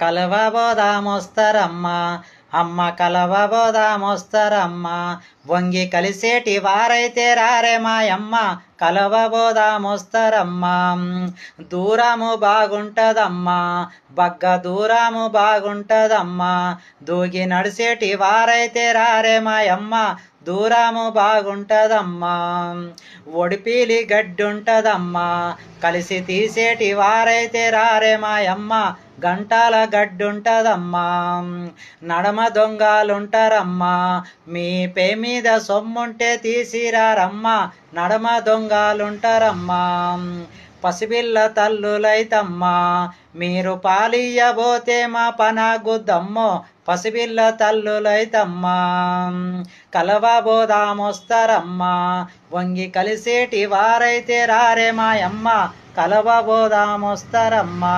కలవబోదామొస్తారమ్మా అమ్మ కలవబోదామొస్తారమ్మా వంగి కలిసేటి వారైతే రారే మాయమ్మ. కలవబోదామొస్తారమ్మా దూరము బాగుంటదమ్మా. బగ్గ దూరము బాగుంటదమ్మా. దూగి నడిసేటి వారైతే రారే మాయమ్మ. దూరము బాగుంటదమ్మా. ఒడిపీలి గడ్డుంటదమ్మా. కలిసి తీసేటి వారైతే రారే మాయమ్మ. గంటాల గడ్డుంటదమ్మా. నడమ దొంగలుంటారమ్మా. మీ పేమి మీద సొమ్ముంటే తీసిరారమ్మా నడమ దొంగలుంటారమ్మా. పసిపిల్ల తల్లులైతమ్మా మీరు పాలియబోతే మా పనాగుద్దమ్మో పసిపిల్ల తల్లులైతమ్మా. కలవబోదామొస్తారమ్మా వంగి కలిసేటి వారైతే రారే మాయమ్మ కలవబోదామొస్తారమ్మా